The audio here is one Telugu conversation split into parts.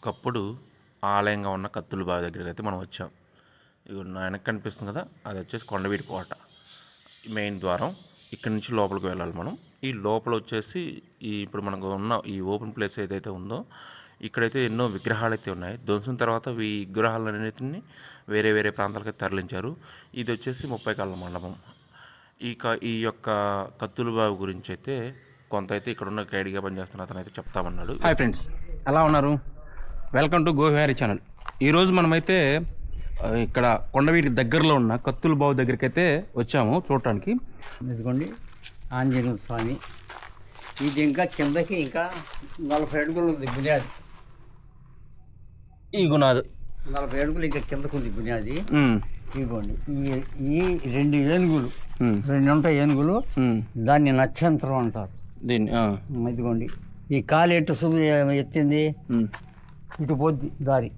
ఒకప్పుడు ఆలయంగా ఉన్న కత్తుల బావి దగ్గరికి అయితే మనం వచ్చాం. ఇవి నా కనిపిస్తుంది కదా అది వచ్చేసి కొండవీటి కోట. మెయిన్ ద్వారం. ఇక్కడ నుంచి లోపలికి వెళ్ళాలి మనం. ఈ లోపల వచ్చేసి ఈ ఇప్పుడు మనకు ఉన్న ఈ ఓపెన్ ప్లేస్ ఏదైతే ఉందో ఇక్కడైతే ఎన్నో విగ్రహాలు అయితే ఉన్నాయి. ధ్వంసం తర్వాత ఈ విగ్రహాలన్నిటిని వేరే వేరే ప్రాంతాలకు తరలించారు. ఇది వచ్చేసి ముప్పై కాళ్ళ మండపం. ఈ క ఈ యొక్క కత్తుల బావి గురించి అయితే కొంత అయితే ఇక్కడ ఉన్న గైడ్గా పనిచేస్తున్న అతను అయితే చెప్తామన్నాడు. Hi friends. ఎలా ఉన్నారు? Welcome to Govihari channel. ఈరోజు మనమైతే ఇక్కడ కొండవీటి దగ్గరలో ఉన్న కత్తుల బావు దగ్గరికి అయితే వచ్చాము చూడటానికి. ఇదిగోండి ఆంజనేయ స్వామి. ఇది ఇంకా కిందకి ఇంకా నలభై అడుగులు ఉంది బునియాది ఈ గునాదు నలభై అడుగులు ఇంకా కిందకు ఉంది బునియాది ఇదిగోండి ఈ ఈ రెండు ఏనుగులు రెండు ఉంటాయి ఏనుగులు. దాన్ని నక్షత్రం అంటారు. దీన్ని ఇదిగోండి ఈ కాలు ఎటు సు ఎత్తింది ఇటు పోద్ది దారి.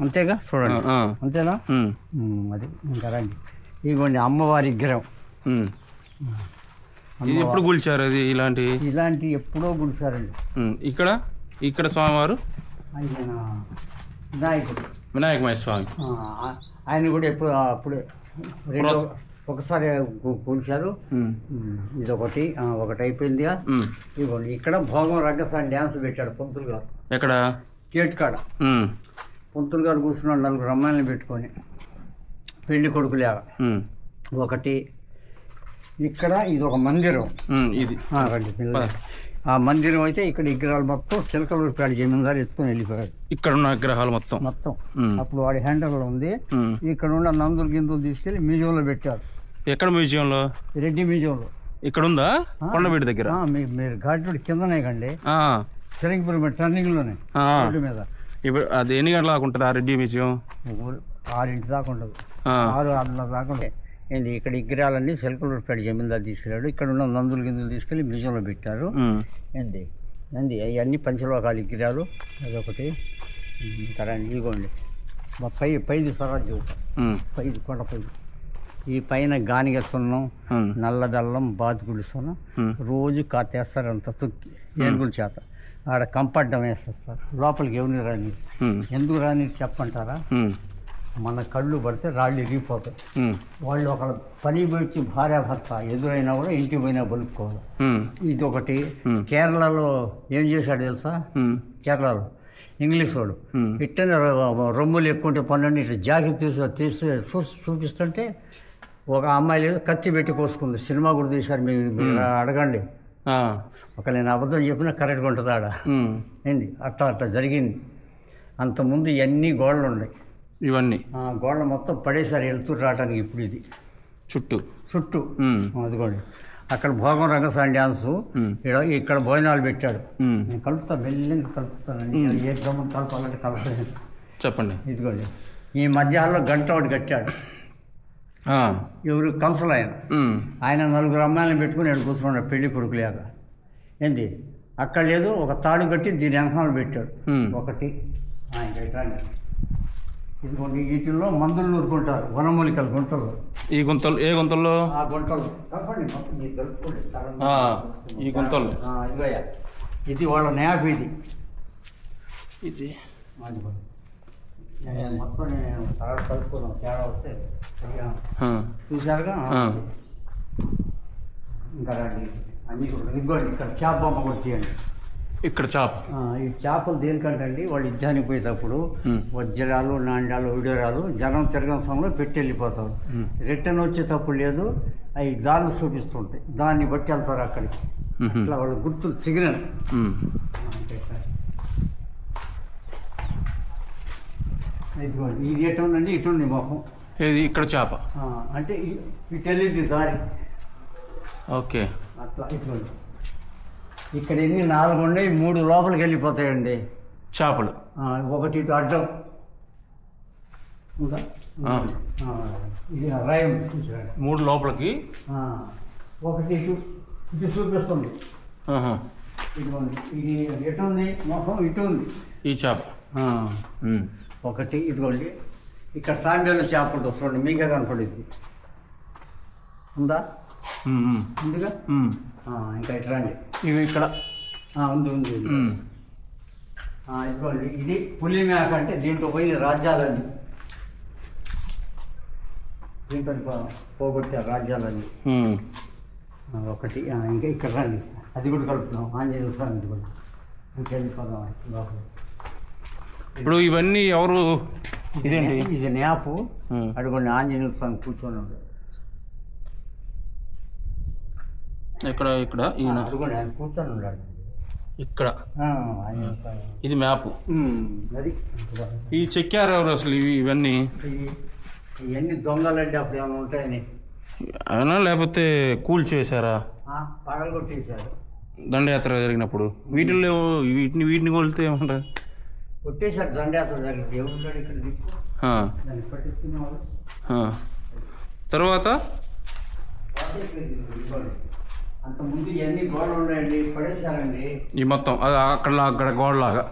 అంతేగా? చూడండి. అంతేనా? అది ఇంకా రండి. ఇదిగోండి అమ్మవారి విగ్రహం. ఇది ఎప్పుడు కూల్చారు అది ఇలాంటి? ఇలాంటి ఎప్పుడో ఉమ్, ఇక్కడ? ఇక్కడ స్వామివారు? ఆయన నాయకుడు వినాయకమయ స్వామి. ఆయన కూడా ఎప్పుడు అప్పుడే రెండో ఒకసారి కూల్చారు ఇదొకటి ఒకటి అయిపోయిందిగా. ఇదిగోండి ఇక్కడ భోగం రంగస్వామి డ్యాన్స్ పెట్టాడు పొంతులు గారు. ఎక్కడ? గేట్ కాడ. పొంతులు గారు కూర్చున్నాడు నలుగురు అమ్మాయిలను పెట్టుకొని. పెళ్ళి కొడుకులేగా ఒకటి. ఇక్కడ ఇది ఒక మందిరం. ఇది. ఆ, రండి పిల్లలు. ఆ మందిరం అయితే ఇక్కడ విగ్రహాలు మొత్తం చిలకలూరిపేట జమీందారు ఎత్తుకొని వెళ్ళిపోయాడు ఇక్కడ ఉన్న విగ్రహాలు మొత్తం. మొత్తం. అప్పుడు వాడి హ్యాండల్లో ఉంది. ఇక్కడ ఉన్న నందులు గిందులు తీసుకెళ్ళి మ్యూజియంలో పెట్టారు. ఎక్కడ మ్యూజియంలో? రెడ్డి మ్యూజియంలో. ఇక్కడ ఉందా కొండవీటి దగ్గర. మీరు ఘాటి కిందనే కండి. ఆ, చిరంగిపురం టర్నింగ్లోనే ఆ. రోడ్డు మీద. ఇప్పుడు అది ఎన్ని గంటల దాకా ఉంటుంది ఆ రెడ్డి మ్యూజియం? ఊరు- ఆరింటి దాకా ఉండదు ఆరు ఆరున్నర దాకా ఉండదు ఏంది ఇక్కడ విగ్రహాలన్నీ చిలకలూరిపేట జమీందారు తీసుకెళ్ళాడు. ఇక్కడ ఉన్న నందులు గిందులు తీసుకెళ్ళి మ్యూజియంలో పెట్టారు. ఏంది ఏంది అవన్నీ పంచలోకాల విగ్రహాలు. అదొకటి. ఇంకా రండి ఇదిగోండి. మా పై పైది స్వరాజ్యం పైది కొండ పైది. ఈ పైన గానిగ సున్నం నల్ల బెల్లం బాతుకుడి సున్నం. రోజు కాతేస్తారు అంత తొక్కి. ఏనుగుల చేత. ఆడ కంపడ్డం వేసేస్తారు లోపలికి ఎవరిని రాని ఎందుకు రాని చెప్పంటారా? మన కళ్ళు పడితే రాళ్ళు ఇరిగిపోతాయి. వాళ్ళు ఒక పని వచ్చి భార్య భర్త ఎదురైనా కూడా ఇంటికి పోయినా బలుపుకోవాలి ఉమ్, ఇది ఒకటి. కేరళలో ఏం చేశాడు తెలుసా? కేరళలో. ఇంగ్లీష్ వాడు. ఇట్టనే రొమ్ములు ఎక్కుంటే పన్నెండు ఇట్లా జాకెట్ తీసి తీసి చూపిస్తుంటే ఒక అమ్మాయి లేదు కత్తి పెట్టి కోసుకుంది. సినిమా కూడా తీశారు. మీరు అడగండి. ఒక నేను అబద్ధం చెప్పినా కరెక్ట్గా ఉంటుంది ఆడ. ఏంది? అట్లా అట్లా జరిగింది. అంతకుముందు ఇవన్నీ గోడలు ఉన్నాయి? ఇవన్నీ. ఆ గోడలు మొత్తం పడేసారి వెళ్తూ రావడానికి ఇప్పుడు ఇది. చుట్టూ. చుట్టూ. అదిగోండి. అక్కడ భోగం రంగస్వామి డ్యాన్సు. ఇక్కడ ఇక్కడ భోజనాలు పెట్టాడు. నేను కలుపుతా మెల్లిగా కలుపుతానండి ఏ గమ్మున కలపాలంటే కలపలేదు. చెప్పండి. ఇదిగోండి. ఈ మధ్యాహ్నంలో గంట ఒకటి కట్టాడు. ఎవరు కంసులు ఆయన. ఆయన నలుగురు అమ్మాయిలను పెట్టుకుని నేను కూర్చున్నాడు పెళ్ళి కొడుకులేక ఏంది? అక్కడ లేదు ఒక తాడు కట్టి దీని వెనకాల పెట్టాడు. ఒకటి. ఆ, ఇంకా ఇట్లా అండి. ఇదిగోండి వీటిల్లో మందులు నూరుకుంటారు వనమూలికలు గుంటలు. ఈ గుంతలు ఏ గుంతల్లో? ఆ గుంటలు. కలపండి ఈ గుంతలు ఇది వాళ్ళ న్యాప్ ఇది. ఇది మొత్తం నేను తర్వాత కలుపుకున్నాం తేడా వస్తే ఆ. ఇంకా రండి. అన్నీ కూడా ఇదిగోండి ఇక్కడ చేప బొమ్మ కూడా తీయండి. ఇక్కడ చాప్. ఆ, ఈ చేపలు దేనికంటే అండి వాళ్ళు యుద్ధానికి పోయేటప్పుడు వజ్రాలు నాణ్యాలు విడోరాలు జనం తిరగని సమయంలో పెట్టి వెళ్ళిపోతారు. రిటర్న్ వచ్చేటప్పుడు లేదు. అవి దారులు చూపిస్తుంటాయి. దాన్ని బట్టి వెళ్తారు అక్కడికి. ఇట్లా వాళ్ళు గుర్తులు సిగ్నల్ ఇదిగోండి ఇది ఎటు ఉందండి ఇటు ఉంది మొహం. ఏది? ఇక్కడ చేప. అంటే ఇ- ఇటు వెళ్ళింది దారి. ఓకే. అట్లా ఇదిగోండి. ఇక్కడ ఎన్ని? నాలుగు ఉన్నాయి మూడు లోపలికి వెళ్ళిపోతాయండి. చేపలు. ఒకటి ఇటు అడ్డం. ఇది రాయం మూడు లోపలికి. ఒకటి ఇటు ఇటు చూపిస్తుంది. ఇదిగోండి ఇది ఎటు ఉంది మొహం ఇటు ఉంది ఈ చేప. ఒకటి ఇదిగోండి. ఇక్కడ తాంబేలు చేప ఉంటుంది చూడండి మీకే కనపడింది. ఉందా? ఉందిగా? ఇంకా ఇటు రండి. ఇవి ఇక్కడ. ఉంది ఉంది ఇదిగోండి. ఇది పులి మేక అంటే దీంట్లో పోయిన రాజ్యాలన్నీ. దీంట్లో పో- పోగొట్టారు రాజ్యాలన్నీ. ఒకటి. ఇంకా ఇక్కడ రండి. అది కూడా కలుపుతున్నాం. ఆంజనేయ స్వామి కూడా ఇంకెళ్ళిపోదాం లోపల ఇప్పుడు ఇవన్నీ ఎవరు ఇదేంటి? ఇది నేపు ఉమ్. అడుగుండి ఆంజనేయ స్వామి కూర్చొని ఉన్నాడు. ఇక్కడ? ఇక్కడ ఈయన? అడుగుండి ఆయన కూర్చొని ఉన్నాడు. ఇక్కడ. ఇది మ్యాప్. ఈ చెక్కారు ఎవరు అసలు ఇవి ఇవన్నీ? ఇవి- ఇవన్నీ దొంగలండి అప్పుడు ఏమైనా ఉంటాయని. అవునా లేకపోతే కూల్ చేశారా? పగలగొట్టేశారు. దండయాత్ర జరిగినప్పుడు. వీటిల్లో వీటిని వీటిని కొలితే ఏమంటారు? కొట్టేశారు దేవుడు దాన్ని. తర్వాత? అంత ముందు ఇవన్నీ గోడలు ఉన్నాయండి? పడేశారండి. ఈ మొత్తం అది అక్కడ అక్కడ గోడలాగా.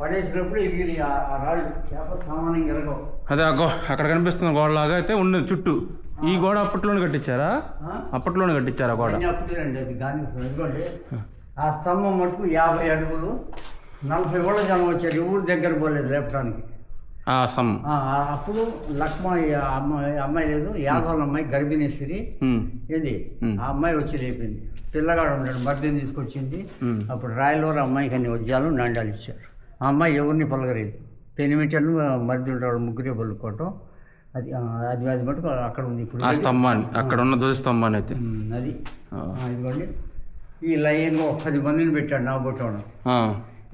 పడేసినప్పుడు ఇవి ఆ రాళ్ళు చేప సామాన్యం అదే గో అక్కడ కనిపిస్తున్న గోడలాగా అయితే ఉన్నది చుట్టూ. ఈ గోడ అప్పట్లోనే కట్టించారా? అప్పట్లోనే కట్టించారా గోడ? అప్పుడేనండి అది ఆ స్తంభం మటుకు యాభై అడుగులు నలభై ఏళ్ళ జనం వచ్చారు ఊరి దగ్గర పోలేదు లేపడానికి. అప్పుడు లక్ష్మ అమ్మాయి అమ్మాయి లేదు యాదవ్ అమ్మాయి గర్భిణీ స్త్రీ ఏంది. ఆ అమ్మాయి వచ్చి లేపింది. పిల్లగాడు ఉన్నాడు మర్దిని తీసుకొచ్చింది. అప్పుడు రాయలూరు అమ్మాయికి అన్ని వజ్జాలు నండాలు ఇచ్చారు. ఆ అమ్మాయి ఎవరిని పలకలేదు. పెనిమిటను మర్ది ఉంటాడు ముగ్గురే పలుకోవటం అది అది అది మటుకు అక్కడ ఉంది ఇప్పుడు. ఆ స్తంభాన్ని అక్కడ ఉన్న ధ్వజ స్తంభాన్ని అయితే. అది. ఇదిగోండి. ఈ లైన్లో ఒక పది మందిని పెట్టాడు నా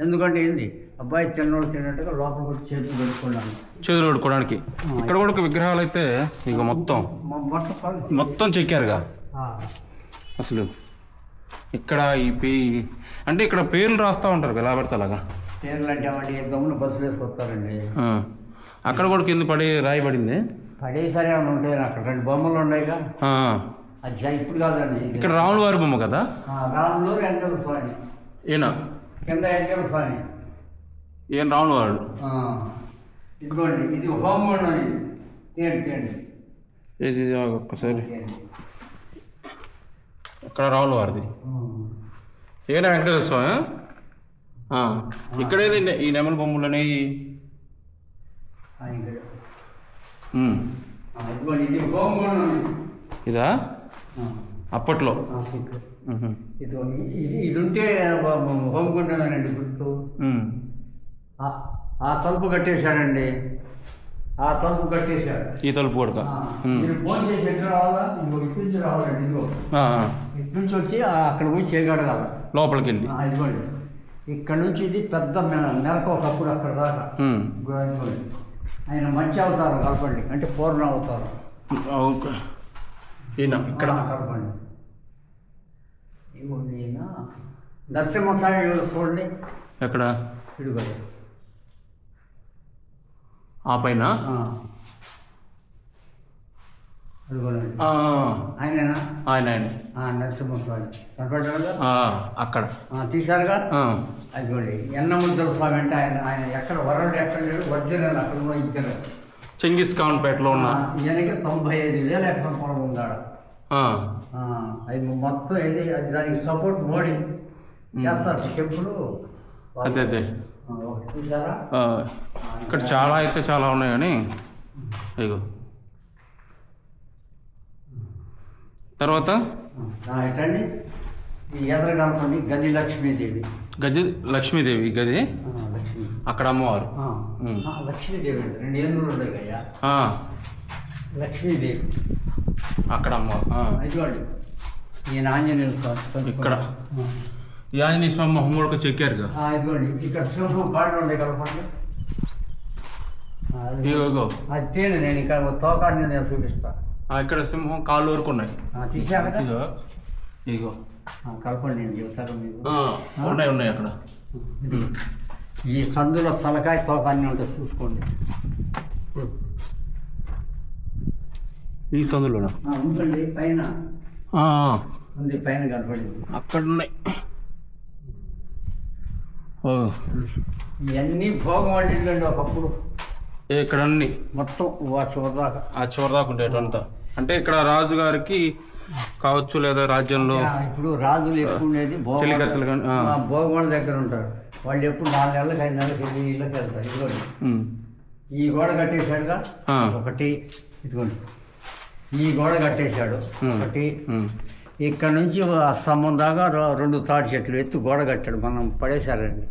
ఎందుకంటే ఏంది? అబ్బాయి తిన్నోడు తిన్నట్టుగా లోపల కొట్టి చేతులు పెట్టుకున్నాను చేతులు కొడుకోవడానికి ఇక్కడ కూడా ఒక విగ్రహాలు అయితే ఇక మొత్తం. మొత్తం చెక్కారుగా. అసలు ఇక్కడ ఈ పే అంటే ఇక్కడ పేర్లు రాస్తూ ఉంటారు కదా పడితే అలాగా? పేర్లు అంటే గమ్మున బస్సులు వేసుకొస్తారండి. అక్కడ కూడా కింద పడి రాయబడింది పడేసరి ఏమైనా ఉంటాయి అక్కడ రెండు బొమ్మలు ఉన్నాయిగా. అది ఇప్పుడు కాదండి. ఇక్కడ రాముల వారి బొమ్మ కదా? రాములు వెంకట స్వామి. ఈయన? కింద వెంకట స్వామి రాముల వారు ఆ, ఇదిగోండి ఇది హోమ్ ఉన్నది తీయండి తీయండి. ఇది ఒక్కసారి. ఇక్కడ రాముల వారిది. ఈయన వెంకటేశ్వర స్వామి? ఆ. ఇక్కడేది ఈ నెమల బొమ్మలు అనేవి ఇక్కడ. ఇది. ఉన్నది ఇదా ఇది ఇది ఉంటే హోమ్ గుండమేనండి గుర్తు. ఆ- తలుపు కట్టేశాడండి ఆ తలుపు కట్టేశాడు ఈ తలుపు కొడుక. ఆ, మీరు ఫోన్ చేసి ఎట్లా రావాలా? ఇదిగో ఇటు నుంచి రావాలండి ఇదిగో. ఇటు నుంచి వచ్చి అక్కడ పోయి చేయగలగాల లోపలికి వెళ్ళి ఆ, ఇదిగోండి. ఇక్కడ నుంచి ఇది పెద్ద మెరక ఒకప్పుడు అక్కడ దాకా. ఆయన మంచి అవతారం కలపండి. అంటే పూర్ణ అవతారం. ఓకే. ఈయన ఇక్కడ. కలపండి. ఎవరు చూడండి. ఎక్కడ? ఇదిగోండి ఆ పైన? ఆయన ఆయన. నరసింహస్వామి అక్కడ. తీశారుగా? అదిగోండి. ఎన్నముద్దల స్వామి అంటే ఆయన ఆయన ఎక్కడ వరల్డ్ ఎక్కడ లేడు ఒరిజినల్ అక్కడ ఇద్దరు చెంగిస్ ఖాన్ పేటలో ఉన్న ఈయనకి తొంభై ఐదు వేల ఎకరం పొలం ఉందాడ అది మొత్తం ఇది అది దానికి సపోర్ట్ మోడీ. చేస్తారు. స్టెప్పులు అదే అదే. చూసారా ఇక్కడ చాలా అయితే చాలా ఉన్నాయి కానీ ఇగో. తర్వాత? ఎట్లండి ఈ ఎదురు కలపండి గది లక్ష్మీదేవి. గజ లక్ష్మీదేవి గది? అక్కడ అమ్మవారు. లక్ష్మీదేవి రెండు ఏనుగులు ఉన్నాయి కయ్యా ఆ, లక్ష్మీదేవి. అక్కడ. ఇదిగోండి. ఈయన ఇక్కడ. ఈ ఆంజనేయ స్వామి మొహం కూడా చెక్కారుగా ఆ, ఇదిగోండి. ఇక్కడ సింహం కాళ్ళు ఉండే కలపండి అది- తేను నేను ఇక్కడ తోకాన్ని నేను చూపిస్తా. ఇక్కడ సింహం కాళ్ళు ఆ, తీశాక ఇగో ఇగో కలపండి నేను చెబుతాను మీకు. ఉన్నాయి ఉన్నాయి అక్కడ. ఈ సందులో తలకాయ తోకాన్ని ఉంటుంది చూసుకోండి. ఈ సందులోనా? ఆ, ఉంచండి పైన. ఆ, ఉంది పైన కనపడింది. అక్కడ ఉన్నాయి ఓ. ఇవన్నీ భోగం వండిందండి ఒకప్పుడు. ఇక్కడ అన్ని మొత్తం వర్షం దాకా. ఆ చివరి దాకా ఉంటాయి అంతా అంటే ఇక్కడ రాజుగారికి కావచ్చు లేదా రాజ్యంలో ఇప్పుడు రాజులు ఎక్కువ ఉండేది? భోగవాళ్ళ ఆ. ఆ, దగ్గర ఉంటారు. వాళ్ళు ఎప్పుడు నాలుగు నెలలకు ఐదు నెలలకు వెళ్ళి ఇళ్ళకి వెళ్తారు ఇదిగోండి. ఈ గోడ కట్టేశాడుగా? ఆ. ఒకటి ఇదిగోండి. ఈ గోడ కట్టేశాడు. ఒకటి. ఇక్కడ నుంచి ఆ స్తంభం దాకా రెండు తాటి చెట్లు ఎత్తు గోడ కట్టాడు. మనం పడేశారండి.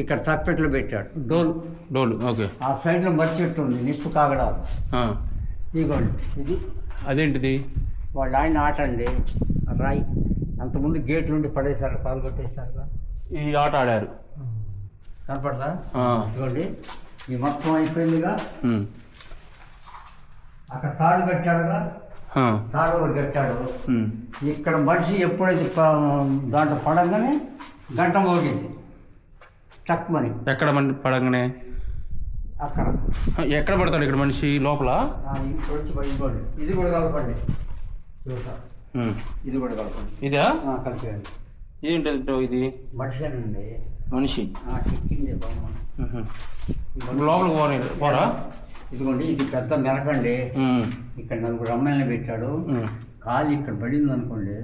ఇక్కడ తప్పెట్లు పెట్టాడు. డోల్. డోలు ఓకే. ఆ సైడ్లో మర్రి చెట్టు ఉంది. నిప్పు కాగడాలు. ఇదిగోండి ఇది. అదేంటిది? వాళ్ళు ఆయన ఆట అండి రాయి. అంతకుముందు గేట్ నుండి పడేశారు. పాలు కొట్టేశారు ఈ ఆట ఆడారు. కనపడదా. ఇదిగోండి. ఈ మొత్తం అయిపోయిందిగా. అక్కడ తాడు కట్టాడుగా ఆ. తాడు కట్టాడు. ఇక్కడ మనిషి ఎప్పుడైతే దాంట్లో పడంగానే గంట మోగింది. చక్మని. ఎక్కడ మన పడంగానే? అక్కడ. ఎక్కడ పడతాడు ఇక్కడ మనిషి? లోపల? ఇది కూడా కలపండి. ఇది కూడా కలపండి. ఇదా? ఆ, కలిసేయండి ఇదేంటో ఇది? మనిషి. బొమ్మ. ఉహు. లోపలికి పోరా? ఇదిగోండి ఇది పెద్ద మెరకండి. ఇక్కడ నలుగురు అమ్మాయిని పెట్టాడు. కాలు ఇక్కడ పడింది అనుకోండి.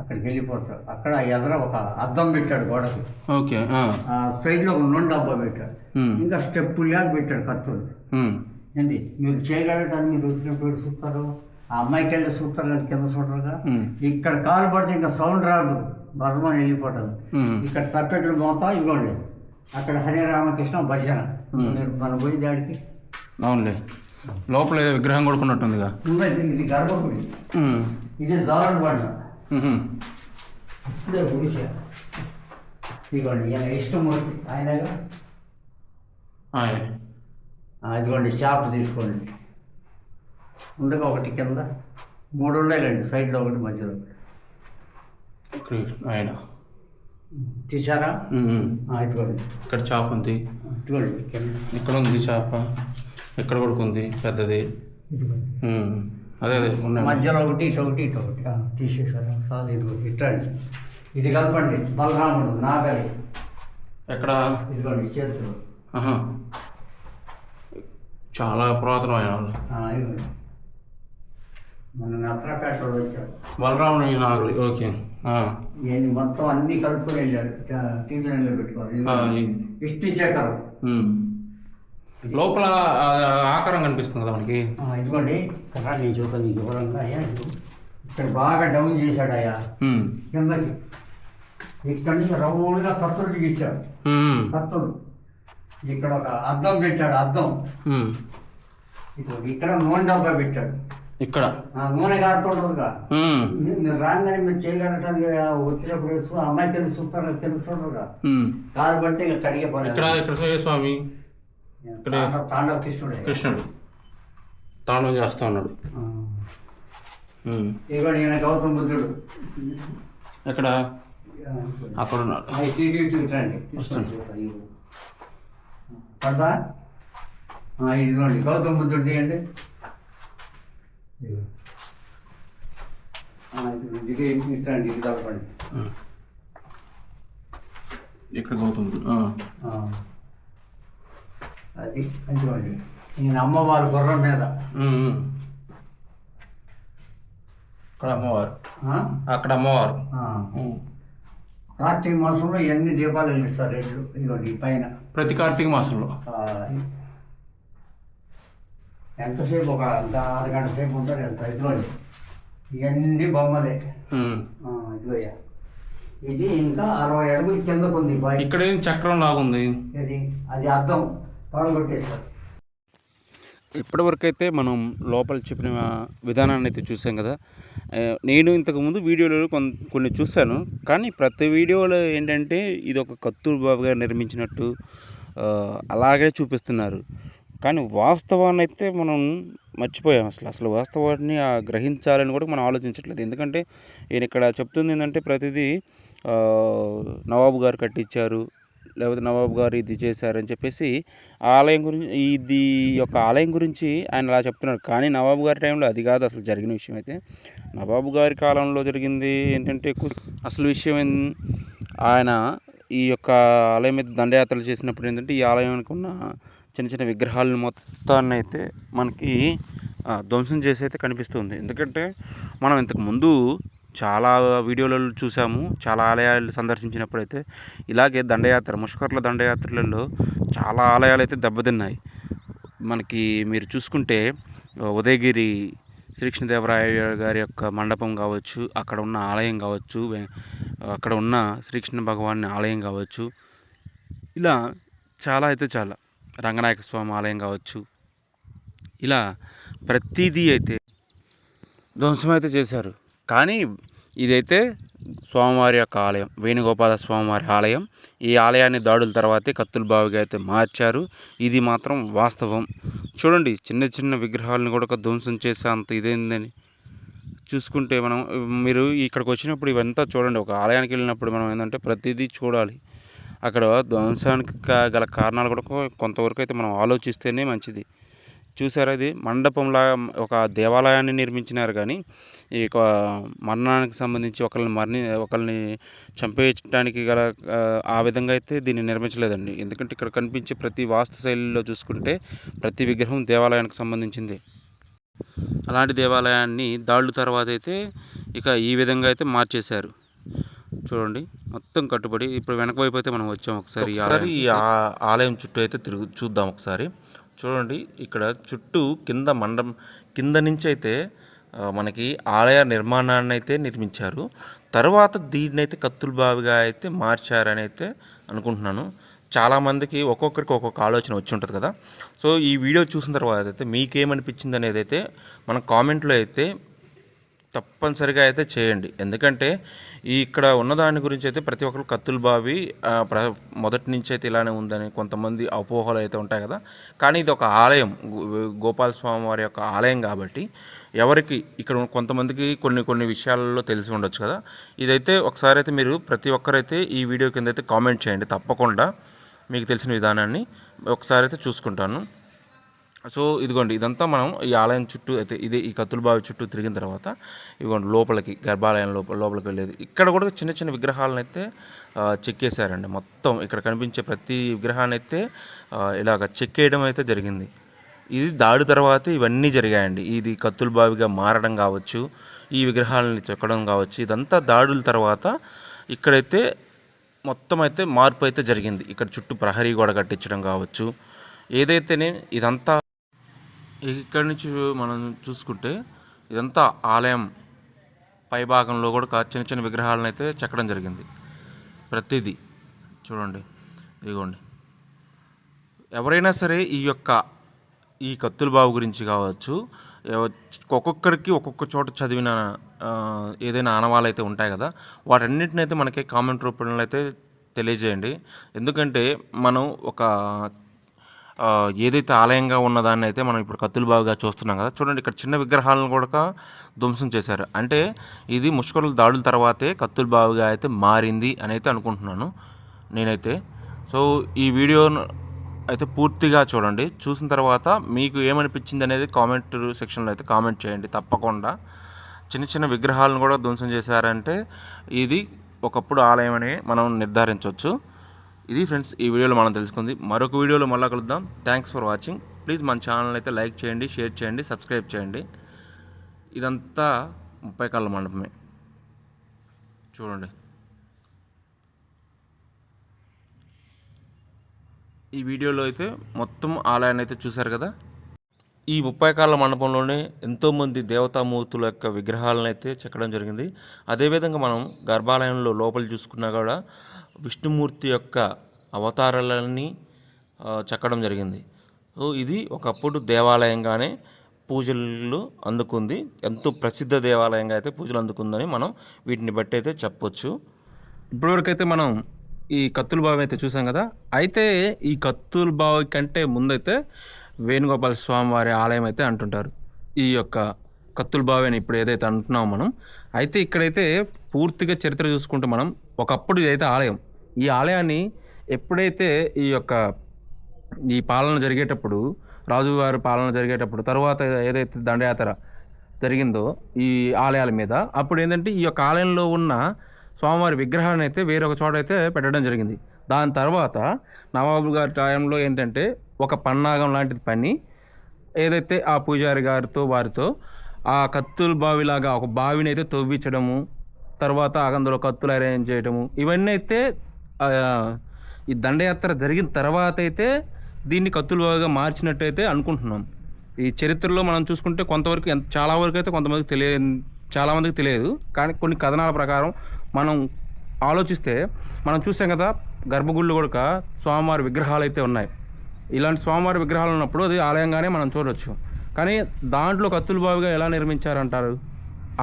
అక్కడికి వెళ్ళిపోతాడు అక్కడ ఎదర ఒక అద్దం పెట్టాడు గోడకి ఓకే ఆ. ఆ సైడ్లో ఒక నొండు డబ్బా పెట్టాడు. ఇంకా స్టెప్ లాగా పెట్టాడు కత్తులు. ఏంటి మీరు చేయగలగటాన్ని మీరు వచ్చినప్పుడు చూస్తారు ఆ అమ్మాయికి వెళ్ళి చూస్తారు కానీ కింద చూడరుగా. ఇక్కడ కాలు పడితే ఇంకా సౌండ్ రాదు బర్మని వెళ్ళిపోవటం. ఇక్కడ తప్పెట్లు మోతా ఇదిగోండి అక్కడ హరే రామకృష్ణ భజన మీరు మన పోయి దాడికి అవునులే. లోపల ఏదో విగ్రహం కొడుకున్నట్టుందిగా. ఇది గర్భగుడి. ఇది దారుణ బండ. ఇప్పుడే గుడిసా. ఇదిగోండి ఈయన ఇష్టమూర్తి ఆయనగా. ఆయనే. ఆ, ఇదిగోండి చేప తీసుకోండి. ముందుగా ఒకటి కింద మూడు ఉన్నాయిలేండి సైడ్లో ఒకటి మధ్యలో. ఆయన. తీసారా ఇదిగోండి. ఇక్కడ చేప ఉంది. ఇదిగోండి ఇక్కడ ఉంది చేప ఇక్కడ కొడుకుంది? పెద్దది. అదే అదే ఉన్నాయి. మధ్యలో ఒకటి ఇటు ఒకటి ఇటు ఒకటి. తీసేసారా. చాలు ఇదిగోండి ఇట్టండి ఇది కలపండి. బలరాముడు నాగలి. ఎక్కడ? ఇదిగోండి చేతులు. చాలా పురాతనమైన వాళ్ళు. మన వాడు వచ్చాడు బలరాముని నాగులి. ఓకే. ఇవన్నీ మొత్తం అన్ని కలుపుకొని వెళ్ళాడు టీవీ పెట్టుకోవాలి. ఈ- విష్ణు. లోపల ఆకారం కనిపిస్తుంది కదా మనకి? ఇదిగోండి. ఇక్కడ నేను చూద్దాం నీకు వివరంగా అయ్యా. ఇక్కడ బాగా డౌన్ చేశాడు అయ్యా. కిందకి. ఇక్కడ నుంచి రౌండ్గా కత్తులు ఉమ్. కత్తులు. ఇక్కడ ఒక అద్దం పెట్టాడు అద్దం. ఇదిగో ఇక్కడ నూనె డబ్బా పెట్టాడు. ఇక్కడ. నూనె కారుతుంటుందిగా ఉమ్. మీరు రాగానే మీరు చేయగలటానికి వచ్చినప్పుడు అమ్మాయి కింద చూస్తారు కింద పడితే ఇక కడిగే పని ఇక్కడ ఇక్కడ స్వామి? ఇక్కడ- తాండవ కృష్ణుడే కృష్ణుడు. తాండవం చేస్తా ఉన్నాడు. ఈయన గౌతమ బుద్ధుడు. ఎక్కడ? అక్కడ ఉన్నాడు. పడదా ఇదిగోండి. గౌతమ బుద్ధుడు తీయండి. ఇదిగో, ఇది ఇది కలపండి. ఇక్కడ గౌతముడు ఆ. అది ఇదిగోండి ఈయన అమ్మవారు గుర్రం మీద. ఇక్కడ అమ్మవారు? అక్కడ అమ్మవారు. కార్తీక మాసంలో ఎన్ని దీపాలు వెలిగిస్తారు ఎట్లు ఇదిగోండి ఈ పైన. ప్రతి కార్తీక మాసంలో. ఎంతసేపు ఒక ఆరు గంట సేపు ఉంటారు ఎంత? ఇదిగోండి. ఇవన్నీ బొమ్మలే. ఇదిగోయ్యా ఇది ఇంకా అరవై అడుగులు కిందకు ఉంది ఇక్కడ ఏం చక్రం లాగుంది? ఇది అది అర్థం పడగొట్టేస్తారు ఇప్పటివరకు అయితే మనం లోపల చెప్పిన విధానాన్ని అయితే చూసాం కదా. నేను ఇంతకుముందు వీడియోలో కొన్ని చూశాను. కానీ ప్రతి వీడియోలో ఏంటంటే ఇది ఒక కత్తూర్బాబుగా నిర్మించినట్టు అలాగే చూపిస్తున్నారు. కానీ వాస్తవాన్ని అయితే మనం మర్చిపోయాం అసలు. అసలు వాస్తవాన్ని గ్రహించాలని కూడా మనం ఆలోచించట్లేదు. ఎందుకంటే ఈయన ఇక్కడ చెప్తుంది ఏంటంటే ప్రతిదీ నవాబు గారు కట్టించారు. లేకపోతే నవాబు గారు ఇది చేశారని చెప్పేసి ఆలయం గురించి ఇది యొక్క ఆలయం గురించి ఆయన అలా చెప్తున్నారు కానీ నవాబు గారి టైంలో అది కాదు అసలు జరిగిన విషయం అయితే. నవాబు గారి కాలంలో జరిగింది ఏంటంటే ఎక్కువ అసలు విషయం ఆయన ఈ యొక్క ఆలయం మీద దండయాత్రలు చేసినప్పుడు ఏంటంటే ఈ ఆలయానికి ఉన్న చిన్న చిన్న విగ్రహాలను మొత్తాన్ని అయితే మనకి ధ్వంసం చేసి అయితే కనిపిస్తుంది. ఎందుకంటే మనం ఇంతకు ముందు చాలా వీడియోలలో చూసాము. చాలా ఆలయాలు సందర్శించినప్పుడైతే ఇలాగే దండయాత్ర ముష్కర్ల దండయాత్రలలో చాలా ఆలయాలు అయితే దెబ్బతిన్నాయి. మనకి మీరు చూసుకుంటే ఉదయగిరి శ్రీకృష్ణదేవరాయ గారి యొక్క మండపం కావచ్చు అక్కడ ఉన్న ఆలయం కావచ్చు అక్కడ ఉన్న శ్రీకృష్ణ భగవాన్ ఆలయం కావచ్చు ఇలా చాలా అయితే చాలా రంగనాయక స్వామి ఆలయం కావచ్చు ఇలా ప్రతిదీ అయితే ధ్వంసం అయితే చేశారు. కానీ ఇదైతే స్వామివారి యొక్క ఆలయం వేణుగోపాల స్వామివారి ఆలయం. ఈ ఆలయాన్ని దాడుల తర్వాతే కత్తుల బావిగా అయితే మార్చారు. ఇది మాత్రం వాస్తవం. చూడండి చిన్న చిన్న విగ్రహాలను కూడా ధ్వంసం చేసే అంత ఇదేందని చూసుకుంటే మనం మీరు ఇక్కడికి వచ్చినప్పుడు ఇవంతా చూడండి. ఒక ఆలయానికి వెళ్ళినప్పుడు మనం ఏంటంటే ప్రతిదీ చూడాలి. అక్కడ ధ్వంసానికి కా- గల కారణాలు కూడా కొంతవరకు అయితే మనం ఆలోచిస్తేనే మంచిది. చూసారా ఇది? మండపంలా ఒక దేవాలయాన్ని నిర్మించినారు కానీ ఈ మరణానికి సంబంధించి ఒకరిని మరణి ఒకరిని చంపేయడానికి గల ఆ, విధంగా అయితే దీన్ని నిర్మించలేదండి. ఎందుకంటే ఇక్కడ కనిపించే ప్రతి వాస్తు శైలిలో చూసుకుంటే ప్రతి విగ్రహం దేవాలయానికి సంబంధించింది. అలాంటి దేవాలయాన్ని దాళ్ళు తర్వాత అయితే ఇక ఈ విధంగా అయితే మార్చేశారు. చూడండి మొత్తం కట్టుబడి ఇప్పుడు వెనక వైపు అయితే మనం వచ్చాం ఒకసారి ఈ ఆలయం చుట్టూ అయితే తిరుగు చూద్దాం ఒకసారి. చూడండి ఇక్కడ చుట్టూ కింద మండపం కింద నుంచి అయితే మనకి ఆలయ నిర్మాణాన్ని అయితే నిర్మించారు. తర్వాత దీన్ని అయితే కత్తుల బావిగా అయితే మార్చారని అయితే అనుకుంటున్నాను. చాలామందికి ఒక్కొక్కరికి ఒక్కొక్క ఆలోచన వచ్చి ఉంటుంది కదా. సో ఈ వీడియో చూసిన తర్వాత అయితే మీకేమనిపించింది అనేది అయితే మన కామెంట్లో అయితే తప్పనిసరిగా అయితే చేయండి. ఎందుకంటే ఈ ఇక్కడ ఉన్న దాని గురించి అయితే ప్రతి ఒక్కరు కత్తులు బావి ప్ర మొదటి నుంచి అయితే ఇలానే ఉందని కొంతమంది అపోహలు అయితే ఉంటాయి కదా. కానీ ఇది ఒక ఆలయం. గో- గోపాల స్వామి వారి యొక్క ఆలయం కాబట్టి ఎవరికి ఇక్కడ కొంతమందికి కొన్ని కొన్ని విషయాలలో తెలిసి ఉండొచ్చు కదా. ఇదైతే ఒకసారి అయితే మీరు ప్రతి ఒక్కరైతే ఈ వీడియో కింద అయితే కామెంట్ చేయండి. తప్పకుండా మీకు తెలిసిన విధానాన్ని ఒకసారి అయితే చూసుకుంటాను. సో ఇదిగోండి ఇదంతా మనం ఈ ఆలయం చుట్టూ అయితే ఇది ఈ కత్తుల బావి చుట్టూ తిరిగిన తర్వాత ఇదిగోండి లోపలికి గర్భాలయం లోపల లోపలికి వెళ్ళేది. ఇక్కడ కూడా చిన్న చిన్న విగ్రహాలను అయితే చెక్కేశారండి. మొత్తం ఇక్కడ కనిపించే ప్రతి విగ్రహాన్ని అయితే ఇలాగ చెక్కేయడం అయితే జరిగింది. ఇది దాడి తర్వాత ఇవన్నీ జరిగాయండి. ఇది కత్తుల బావిగా మారడం కావచ్చు ఈ విగ్రహాలని చెక్కడం కావచ్చు ఇదంతా దాడుల తర్వాత ఇక్కడైతే మొత్తం అయితే మార్పు అయితే జరిగింది. ఇక్కడ చుట్టూ ప్రహరీ గోడ కట్టించడం కావచ్చు. ఏదైతేనే ఇదంతా ఇక్కడి నుంచి మనం చూసుకుంటే ఇదంతా ఆలయం పై భాగంలో కూడా చిన్న చిన్న విగ్రహాలను అయితే చెక్కడం జరిగింది. ప్రతిదీ. చూడండి. ఇదిగోండి. ఎవరైనా సరే ఈ యొక్క ఈ కత్తుల బావు గురించి కావచ్చు ఒక్కొక్కరికి ఒక్కొక్క చోట చదివిన ఏదైనా ఆనవాళ్ళు అయితే ఉంటాయి కదా వాటన్నిటిని అయితే మనకి కామెంట్ రూపంలో అయితే తెలియజేయండి. ఎందుకంటే మనం ఒక ఏదైతే ఆలయంగా ఉన్నదాన్ని అయితే మనం ఇప్పుడు కత్తులు బావిగా చూస్తున్నాం కదా చూడండి ఇక్కడ చిన్న విగ్రహాలను కూడా ధ్వంసం చేశారు. అంటే ఇది ముష్కరుల దాడుల తర్వాతే కత్తులు బావిగా అయితే మారింది అని అయితే అనుకుంటున్నాను నేనైతే. సో ఈ వీడియో అయితే పూర్తిగా చూడండి. చూసిన తర్వాత మీకు ఏమనిపించింది అనేది కామెంట్ సెక్షన్లో అయితే కామెంట్ చేయండి. తప్పకుండా. చిన్న చిన్న విగ్రహాలను కూడా ధ్వంసం చేశారంటే ఇది ఒకప్పుడు ఆలయం అని మనం నిర్ధారించవచ్చు. ఇది ఫ్రెండ్స్ ఈ వీడియోలో మనం తెలుసుకుంది. మరొక వీడియోలో మళ్ళీ కలుద్దాం. థ్యాంక్స్ ఫర్ వాచింగ్ ప్లీజ్ మన ఛానల్ అయితే లైక్ చేయండి షేర్ చేయండి సబ్స్క్రైబ్ చేయండి. ఇదంతా ముప్పై కళ్ళ మండపమే. చూడండి. ఈ వీడియోలో అయితే మొత్తం ఆలయాన్ని అయితే చూశారు కదా. ఈ ముప్పై కాళ్ళ మండపంలోనే ఎంతోమంది దేవతామూర్తుల యొక్క విగ్రహాలను అయితే చెక్కడం జరిగింది. అదేవిధంగా మనం గర్భాలయంలో లోపల చూసుకున్నా కూడా విష్ణుమూర్తి యొక్క అవతారాలన్నీ చెక్కడం జరిగింది. సో ఇది ఒకప్పుడు దేవాలయంగానే పూజలు అందుకుంది. ఎంతో ప్రసిద్ధ దేవాలయంగా అయితే పూజలు అందుకుందని మనం వీటిని బట్టి అయితే చెప్పొచ్చు. ఇప్పటివరకు అయితే మనం ఈ కత్తుల బావి అయితే చూసాం కదా. అయితే ఈ కత్తుల బావి కంటే ముందైతే వేణుగోపాల స్వామి వారి ఆలయం అయితే అంటుంటారు. ఈ యొక్క కత్తుల బావి అని ఇప్పుడు ఏదైతే అంటున్నామో మనం అయితే ఇక్కడైతే పూర్తిగా చరిత్ర చూసుకుంటే మనం ఒకప్పుడు ఇదైతే ఆలయం. ఈ ఆలయాన్ని ఎప్పుడైతే ఈ యొక్క ఈ పాలన జరిగేటప్పుడు రాజుగారి పాలన జరిగేటప్పుడు తర్వాత ఏదైతే దండయాత్ర జరిగిందో ఈ ఆలయాల మీద అప్పుడు ఏంటంటే ఈ యొక్క ఆలయంలో ఉన్న స్వామివారి విగ్రహాన్ని అయితే వేరొక చోట అయితే పెట్టడం జరిగింది. దాని తర్వాత నవాబు గారి టైంలో ఏంటంటే ఒక పన్నాగం లాంటిది పని ఏదైతే ఆ పూజారి గారితో వారితో ఆ కత్తుల బావిలాగా ఒక బావిని అయితే తవ్వించడము తర్వాత అందులో కత్తులు అరేంజ్ చేయడము ఇవన్నీ అయితే ఈ దండయాత్ర జరిగిన తర్వాత అయితే దీన్ని కత్తులు బాగా మార్చినట్టయితే అనుకుంటున్నాం. ఈ చరిత్రలో మనం చూసుకుంటే కొంతవరకు ఎంత చాలా వరకు అయితే కొంతమందికి తెలియ చాలామందికి తెలియదు. కానీ కొన్ని కథనాల ప్రకారం మనం ఆలోచిస్తే మనం చూసాం కదా గర్భగుళ్ళు కూడా స్వామివారి విగ్రహాలు అయితే ఉన్నాయి. ఇలాంటి స్వామివారి విగ్రహాలు ఉన్నప్పుడు అది ఆలయంగానే మనం చూడవచ్చు కానీ దాంట్లో కత్తులు బావిగా ఎలా నిర్మించారంటారు?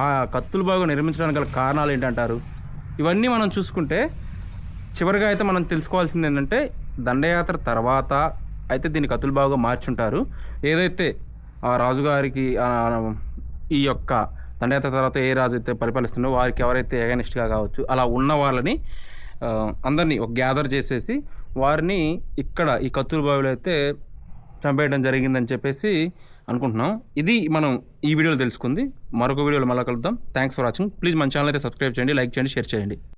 ఆ కత్తులు బావిగా నిర్మించడానికి గల కారణాలు ఏంటంటారు? ఇవన్నీ మనం చూసుకుంటే చివరిగా అయితే మనం తెలుసుకోవాల్సింది ఏంటంటే దండయాత్ర తర్వాత అయితే దీన్ని కతులు బాగా మార్చుంటారు. ఏదైతే ఆ రాజుగారికి ఈ యొక్క దండయాత్ర తర్వాత ఏ రాజు అయితే పరిపాలిస్తుందో వారికి ఎవరైతే ఏగనిస్ట్గా కావచ్చు అలా ఉన్న వాళ్ళని అందరినీ ఒక గ్యాదర్ చేసేసి వారిని ఇక్కడ ఈ కత్తుల బావిలో అయితే చంపేయడం జరిగిందని చెప్పేసి అనుకుంటున్నాం. ఇది మనం ఈ వీడియోలో తెలుసుకుంది. మరొక వీడియోలో మళ్ళీ కలుద్దాం. థ్యాంక్స్ ఫర్ వాచింగ్ ప్లీజ్ మన ఛానల్ అయితే సబ్స్క్రైబ్ చేయండి లైక్ చేయండి షేర్ చేయండి.